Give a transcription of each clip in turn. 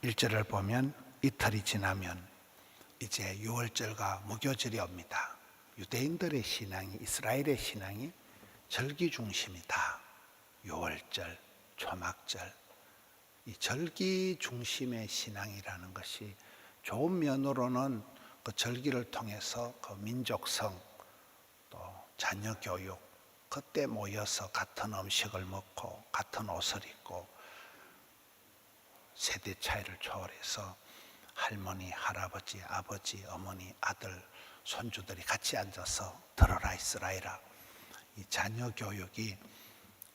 일절을 보면 이틀이 지나면 이제 유월절과 무교절이 옵니다. 유대인들의 신앙이 이스라엘의 신앙이 절기 중심이다. 유월절, 초막절 이 절기 중심의 신앙이라는 것이 좋은 면으로는 그 절기를 통해서 그 민족성 또 자녀 교육 그때 모여서 같은 음식을 먹고 같은 옷을 입고 세대 차이를 초월해서 할머니, 할아버지, 아버지, 어머니, 아들, 손주들이 같이 앉아서 들어라 이스라엘아. 이 자녀 교육이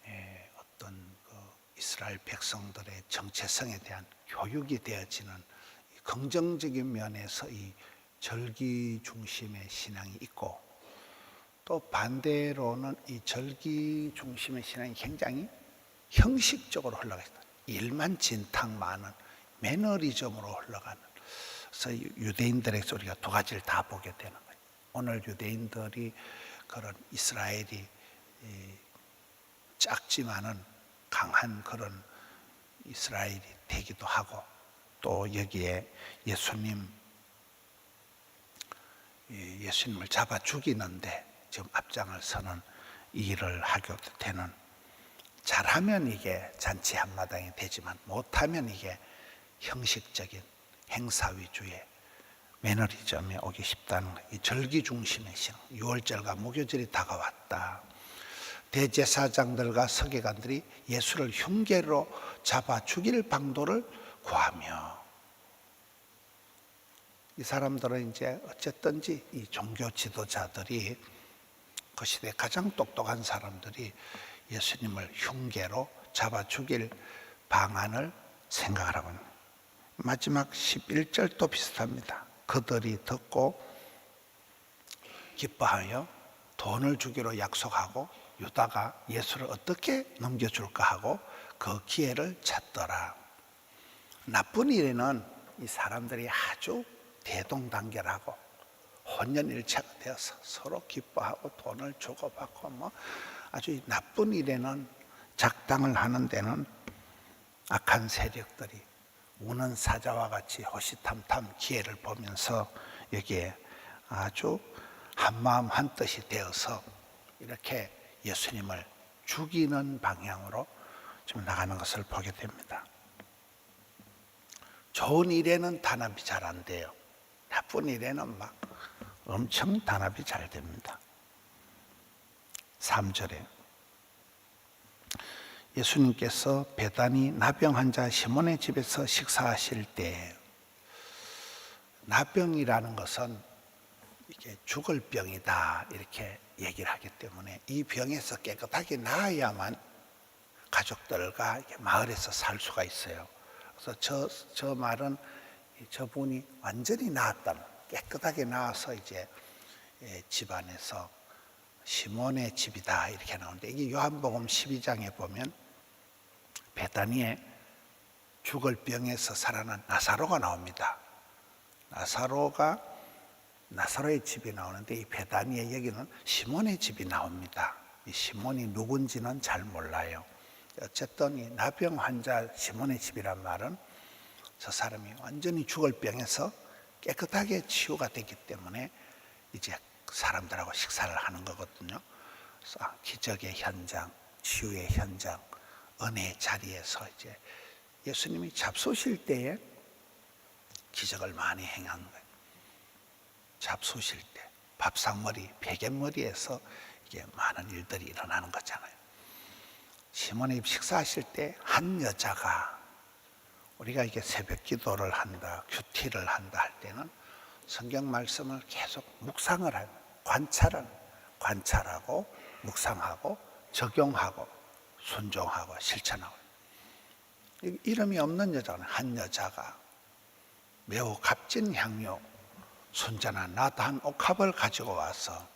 에, 어떤 그 이스라엘 백성들의 정체성에 대한 교육이 되어지는 이 긍정적인 면에서 이 절기 중심의 신앙이 있고 또 반대로는 이 절기 중심의 신앙이 굉장히 형식적으로 흘러가 있다. 일만 진탕 많은 매너리즘으로 흘러가는. 그래서 유대인들에서 우리가 두 가지를 다 보게 되는 거예요. 오늘 유대인들이 그런 이스라엘이 이 작지만은 강한 그런 이스라엘이 되기도 하고 또 여기에 예수님 이 예수님을 잡아 죽이는데 지금 앞장을 서는 이 일을 하게 되는 잘하면 이게 잔치 한마당이 되지만 못하면 이게 형식적인 행사 위주의 매너리즘에 오기 쉽다는 거예요. 이 절기 중심의 신앙. 6월절과 무교절이 다가왔다. 대제사장들과 서기관들이 예수를 흉계로 잡아 죽일 방도를 구하며 이 사람들은 이제 어쨌든지 이 종교 지도자들이 그 시대 가장 똑똑한 사람들이 예수님을 흉계로 잡아 죽일 방안을 생각하라고 합니다. 마지막 11절도 비슷합니다. 그들이 듣고 기뻐하여 돈을 주기로 약속하고 유다가 예수를 어떻게 넘겨줄까 하고 그 기회를 찾더라. 나쁜 일에는 이 사람들이 아주 대동단결하고 혼연일체가 되어서 서로 기뻐하고 돈을 주고받고 뭐 아주 나쁜 일에는 작당을 하는 데는 악한 세력들이 우는 사자와 같이 호시탐탐 기회를 보면서 여기에 아주 한마음 한뜻이 되어서 이렇게 예수님을 죽이는 방향으로 지금 나가는 것을 보게 됩니다. 좋은 일에는 단합이 잘 안 돼요. 나쁜 일에는 막 엄청 단합이 잘 됩니다. 3절에 예수님께서 배단이 나병 환자 시몬의 집에서 식사하실 때 나병이라는 것은 이게 죽을 병이다 이렇게 얘기를 하기 때문에 이 병에서 깨끗하게 나아야만 가족들과 마을에서 살 수가 있어요. 그래서 저, 저 말은 저분이 완전히 나았다. 깨끗하게 나와서 이제 예, 집안에서 시몬의 집이다 이렇게 나오는데 이게 요한복음 12장에 보면 베다니에 죽을 병에서 살아난 나사로가 나옵니다. 나사로가 나사로의 집이 나오는데 이 베다니에 여기는 시몬의 집이 나옵니다. 이 시몬이 누군지는 잘 몰라요. 어쨌든 이 나병 환자 시몬의 집이란 말은 저 사람이 완전히 죽을 병에서 깨끗하게 치유가 됐기 때문에 이제 사람들하고 식사를 하는 거거든요. 그래서 기적의 현장, 치유의 현장, 은혜의 자리에서 이제 예수님이 잡수실 때에 기적을 많이 행한 거예요. 잡수실 때 밥상머리, 베갯머리에서 이게 많은 일들이 일어나는 거잖아요. 시몬이 식사하실 때 한 여자가 우리가 이게 새벽 기도를 한다, 큐티를 한다 할 때는 성경 말씀을 계속 묵상을 하고 관찰은 관찰하고 묵상하고 적용하고 순종하고 실천하고 이름이 없는 여자는 한 여자가 매우 값진 향료 순전한 나한 옥합을 가지고 와서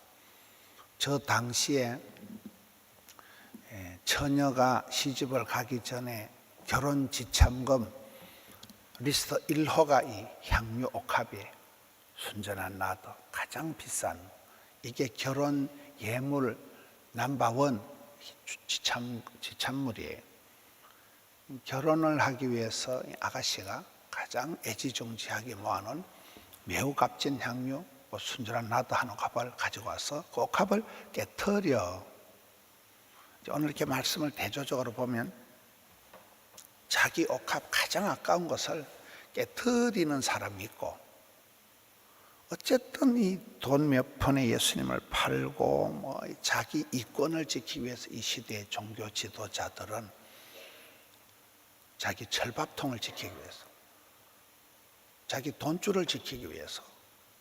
저 당시에 예, 처녀가 시집을 가기 전에 결혼 지참금 리스트 1호가 이 향유 옥합이에요. 순전한 나도 가장 비싼 이게 결혼 예물 남바원 지참, 지참물이에요. 결혼을 하기 위해서 아가씨가 가장 애지중지하게 모아놓은 매우 값진 향유, 뭐 순전한 나도 한 옥합을 가지고 와서 그 깨뜨려. 이제 오늘 이렇게 말씀을 대조적으로 보면 자기 옥합 가장 아까운 것을 깨뜨리는 사람이 있고 어쨌든 이 돈 몇 푼에 예수님을 팔고 뭐 자기 이권을 지키기 위해서 이 시대의 종교 지도자들은 자기 철밥통을 지키기 위해서 자기 돈줄을 지키기 위해서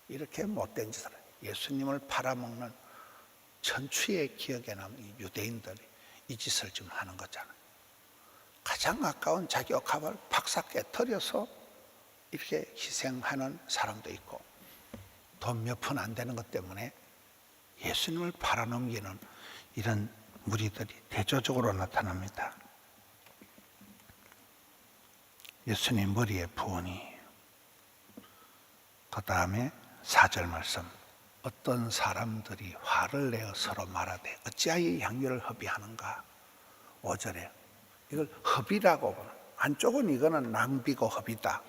이렇게 못된 짓을. 예수님을 팔아먹는 천추의 기억에 이 유대인들이 이 짓을 좀 하는 거잖아요. 가장 아까운 자기 옥합을 박삭 깨뜨려서 이렇게 희생하는 사람도 있고 돈 몇 푼 안 되는 것 때문에 예수님을 팔아넘기는 이런 무리들이 대조적으로 나타납니다. 예수님 머리에 부으니 그 다음에 사절 말씀. 어떤 사람들이 화를 내어 서로 말하되 어찌하여 이 향유를 허비하는가? 5절에 이걸 허비라고 한쪽은 이거는 낭비고 허비다.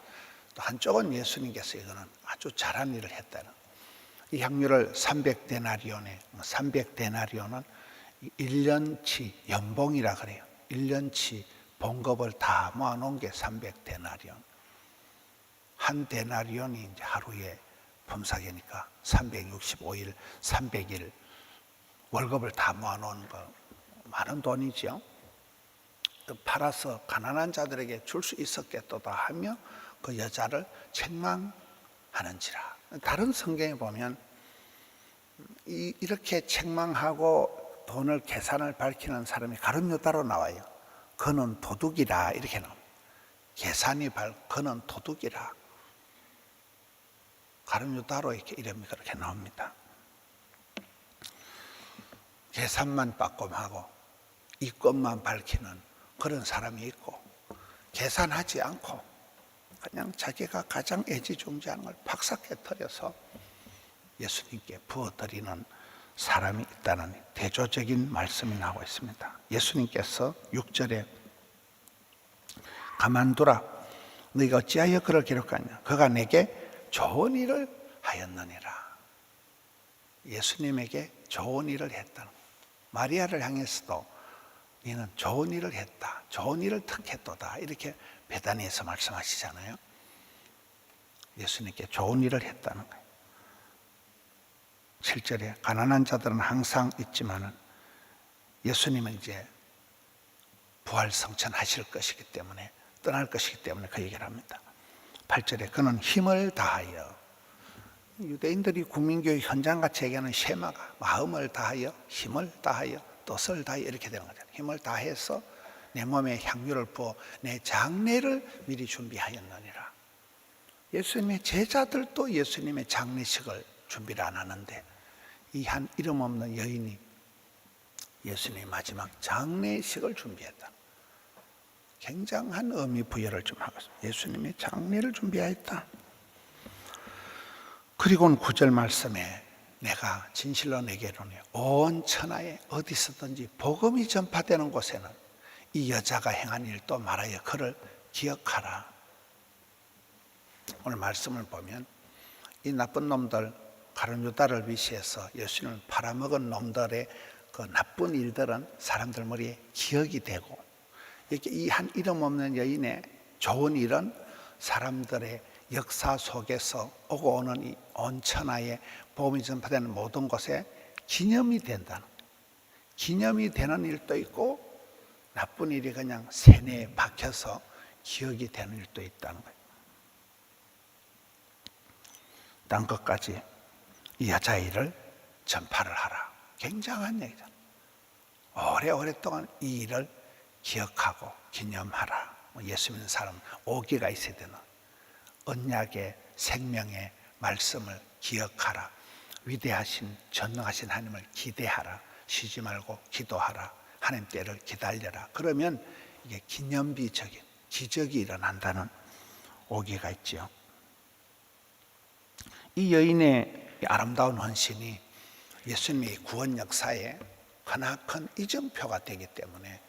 또 한쪽은 예수님께서 이거는 아주 잘한 일을 했다는 이 향유를 300데나리온에 300데나리온은 1년치 연봉이라 그래요 1년치 봉급을 다 모아놓은 게 300데나리온 한 데나리온이 이제 하루에 품삯이니까 365일, 300일 월급을 다 모아놓은 거 많은 돈이죠. 또 팔아서 가난한 자들에게 줄 수 있었겠도다 하며 그 여자를 책망하는지라. 다른 성경에 보면 이, 이렇게 책망하고 돈을 계산을 밝히는 사람이 가룟 유다로 나와요. 그는 도둑이라 이렇게 나옵니다. 계산이 밝, 그는 도둑이라. 가룟 유다로 이렇게 이름이 그렇게 나옵니다. 계산만 빠꼼하고 이권만 밝히는 그런 사람이 있고 계산하지 않고 그냥 자기가 가장 애지중지하는 걸 박삭해 터려서 예수님께 부어드리는 사람이 있다는 대조적인 말씀이 나오고 있습니다. 예수님께서 6절에 가만두라. 너희가 어찌하여 그를 기록하냐? 그가 내게 좋은 일을 하였느니라. 예수님에게 좋은 일을 했다는 마리아를 향해서도 너는 좋은 일을 했다 좋은 일을 특했도다 이렇게 베다니에서 말씀하시잖아요 예수님께 좋은 일을 했다는 거예요 7절에 가난한 자들은 항상 있지만은 예수님은 이제 부활 성천하실 것이기 때문에 떠날 것이기 때문에 그 얘기를 합니다. 8절에 그는 힘을 다하여 유대인들이 국민교회 현장같이 얘기하는 쉐마가 마음을 다하여 힘을 다하여 뜻을 다하여 이렇게 되는 거죠. 힘을 다해서 내 몸에 향유를 부어 내 장례를 미리 준비하였느니라. 예수님의 제자들도 예수님의 장례식을 준비를 안 하는데 이 한 이름 없는 여인이 예수님의 마지막 장례식을 준비했다. 굉장한 의미 부여를 좀 하고 있습니다. 예수님의 장례를 준비하였다. 그리고는 구절 말씀에 내가 진실로 내게 이르노니 온 천하에 어디서든지 복음이 전파되는 곳에는 이 여자가 행한 일도 말하여 그를 기억하라. 오늘 말씀을 보면 이 나쁜 놈들 가룟 유다를 위시해서 예수님을 팔아먹은 놈들의 그 나쁜 일들은 사람들 머리에 기억이 되고 이렇게 이 한 이름 없는 여인의 좋은 일은 사람들의 역사 속에서 오고 오는 이 온 천하에 복음이 전파되는 모든 곳에 기념이 된다는 기념이 되는 일도 있고 나쁜 일이 그냥 세뇌에 박혀서 기억이 되는 일도 있다는 거예요. 딴 것까지 이 여자 일을 전파를 하라. 굉장한 얘기잖아. 오래 오랫동안 이 일을 기억하고 기념하라. 뭐 예수 믿는 사람 오기가 있어야 되는 언약의 생명의 말씀을 기억하라. 위대하신 전능하신 하나님을 기대하라. 쉬지 말고 기도하라. 하나님 때를 기다려라. 그러면 이게 기념비적인 기적이 일어난다는 오기가 있지요. 이 여인의 아름다운 헌신이 예수님의 구원 역사에 하나 큰 이정표가 되기 때문에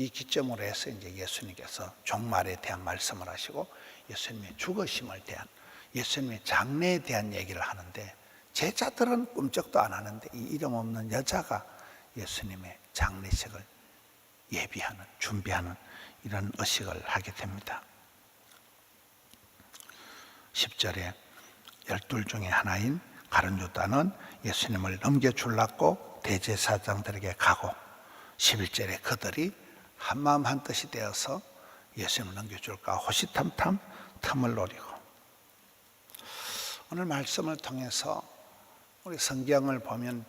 이 기점으로 해서 이제 예수님께서 종말에 대한 말씀을 하시고 예수님의 죽으심을 대한 예수님의 장래에 대한 얘기를 하는데 제자들은 꿈쩍도 안 하는데 이 이름 없는 여자가 예수님의 장례식을 예비하는 준비하는 이런 의식을 하게 됩니다. 10절에 열둘 중에 하나인 가룟 유다는 예수님을 넘겨줄랐고 대제사장들에게 가고 11절에 그들이 한마음 한뜻이 되어서 예수님을 넘겨줄까 호시탐탐 틈을 노리고 오늘 말씀을 통해서 우리 성경을 보면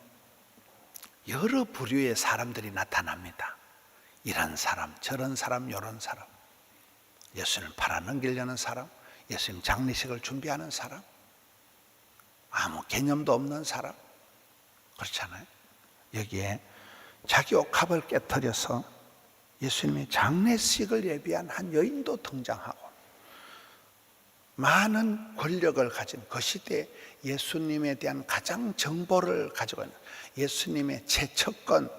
여러 부류의 사람들이 나타납니다. 이런 사람, 저런 사람, 이런 사람. 예수님을 팔아넘기려는 사람, 예수님 장례식을 준비하는 사람, 아무 개념도 없는 사람. 그렇잖아요. 여기에 자기 옥합을 깨뜨려서 예수님의 장례식을 예비한 한 여인도 등장하고 많은 권력을 가진 그 시대에 예수님에 대한 가장 정보를 가지고 있는 예수님의 최측권,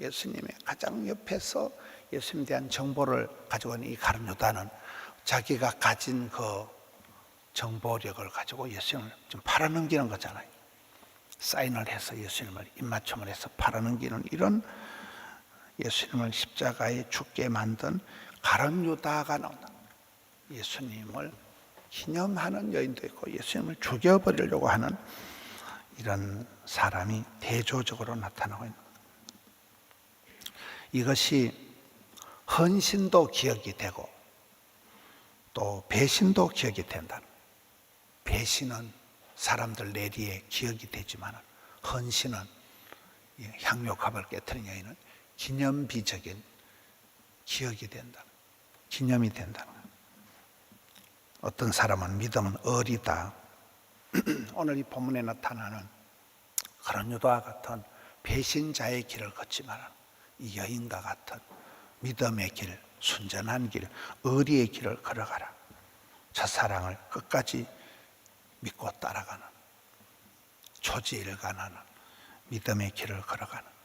예수님의 가장 옆에서 예수님에 대한 정보를 가지고 있는 이 가룟 유다는 자기가 가진 그 정보력을 가지고 예수님을 좀 팔아넘기는 거잖아요. 사인을 해서 예수님을 입맞춤을 해서 팔아넘기는 이런 예수님을 십자가에 죽게 만든 가룟 유다가 나온다. 예수님을 기념하는 여인도 있고 예수님을 죽여버리려고 하는 이런 사람이 대조적으로 나타나고 있는 거예요. 이것이 헌신도 기억이 되고 또 배신도 기억이 된다. 배신은 사람들 내리에 기억이 되지만 헌신은 향료값을 깨뜨린 여인은 기념비적인 기억이 된다. 기념이 된다. 어떤 사람은 믿음은 어리다. 오늘 이 본문에 나타나는 그런 유다와 같은 배신자의 길을 걷지만 이 여인과 같은 믿음의 길, 순전한 길, 의리의 길을 걸어가라. 첫사랑을 끝까지 믿고 따라가는 초지일관하는 믿음의 길을 걸어가는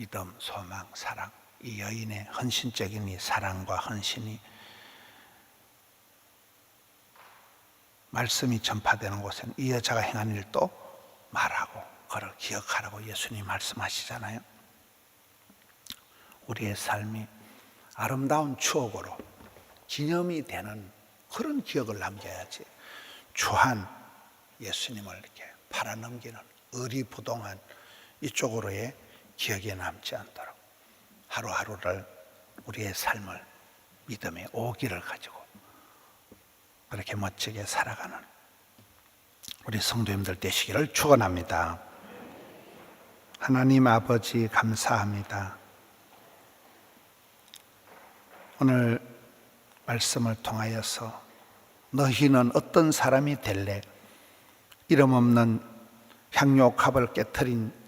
믿음, 소망, 사랑 이 여인의 헌신적인 이 사랑과 헌신이 말씀이 전파되는 곳에는 이 여자가 행한 일도 말하고 그를 기억하라고 예수님 말씀하시잖아요. 우리의 삶이 아름다운 추억으로 기념이 되는 그런 기억을 남겨야지. 주한 예수님을 이렇게 팔아넘기는 의리부동한 이쪽으로의 기억에 남지 않도록 하루하루를 우리의 삶을 믿음의 오기를 가지고 그렇게 멋지게 살아가는 우리 성도님들 되시기를 축원합니다. 하나님 아버지 감사합니다. 오늘 말씀을 통하여서 너희는 어떤 사람이 될래? 이름 없는 향료갑을 깨뜨린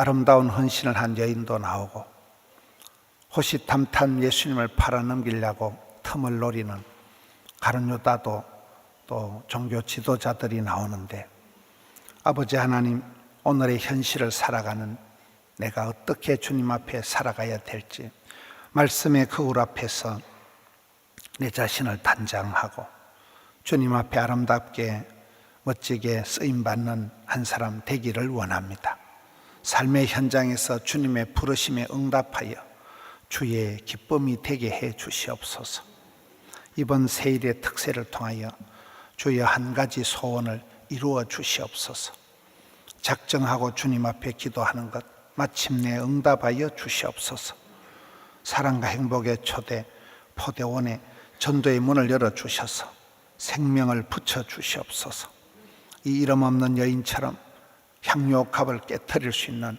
아름다운 헌신을 한 여인도 나오고 호시탐탐 예수님을 팔아넘기려고 틈을 노리는 가룟 유다도 또 종교 지도자들이 나오는데 아버지 하나님 오늘의 현실을 살아가는 내가 어떻게 주님 앞에 살아가야 될지 말씀의 거울 앞에서 내 자신을 단장하고 주님 앞에 아름답게 멋지게 쓰임 받는 한 사람 되기를 원합니다. 삶의 현장에서 주님의 부르심에 응답하여 주의 기쁨이 되게 해 주시옵소서. 이번 세일의 특세를 통하여 주의 한 가지 소원을 이루어 주시옵소서. 작정하고 주님 앞에 기도하는 것 마침내 응답하여 주시옵소서. 사랑과 행복의 초대 포대원의 전도의 문을 열어 주셔서 생명을 붙여 주시옵소서. 이 이름 없는 여인처럼 향료값을 깨뜨릴 수 있는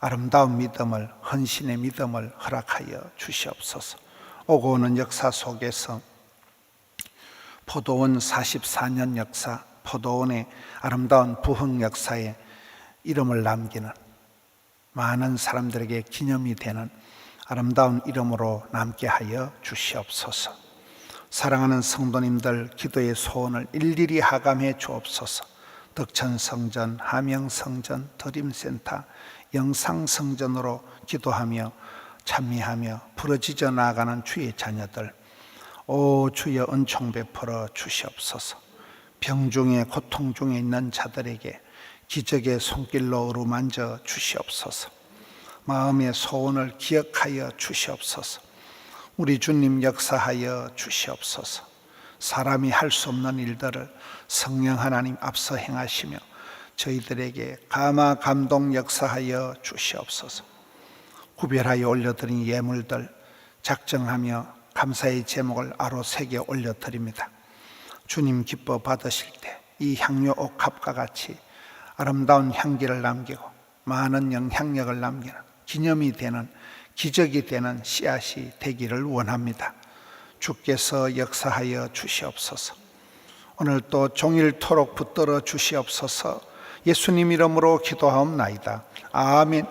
아름다운 믿음을 헌신의 믿음을 허락하여 주시옵소서. 오고 오는 역사 속에서 포도원 44년 역사, 포도원의 아름다운 부흥 역사에 이름을 남기는 많은 사람들에게 기념이 되는 아름다운 이름으로 남게 하여 주시옵소서. 사랑하는 성도님들 기도의 소원을 일일이 하감해 주옵소서. 덕천성전, 함영성전, 드림센터, 영상성전으로 기도하며 찬미하며 부러지져 나가는 주의 자녀들 오 주여 은총 베풀어 주시옵소서. 병 중에 고통 중에 있는 자들에게 기적의 손길로 어루만져 주시옵소서. 마음의 소원을 기억하여 주시옵소서. 우리 주님 역사하여 주시옵소서 사람이 할 수 없는 일들을 성령 하나님 앞서 행하시며 저희들에게 감화 감동 역사하여 주시옵소서 구별하여 올려드린 예물들 작정하며 감사의 제목을 아로 새겨 올려드립니다. 주님 기뻐 받으실 때 이 향료 옥합과 같이 아름다운 향기를 남기고 많은 영향력을 남기는 기념이 되는 기적이 되는 씨앗이 되기를 원합니다. 주께서 역사하여 주시옵소서. 오늘 또 종일토록 붙들어 주시옵소서. 예수님 이름으로 기도하옵나이다. 아멘.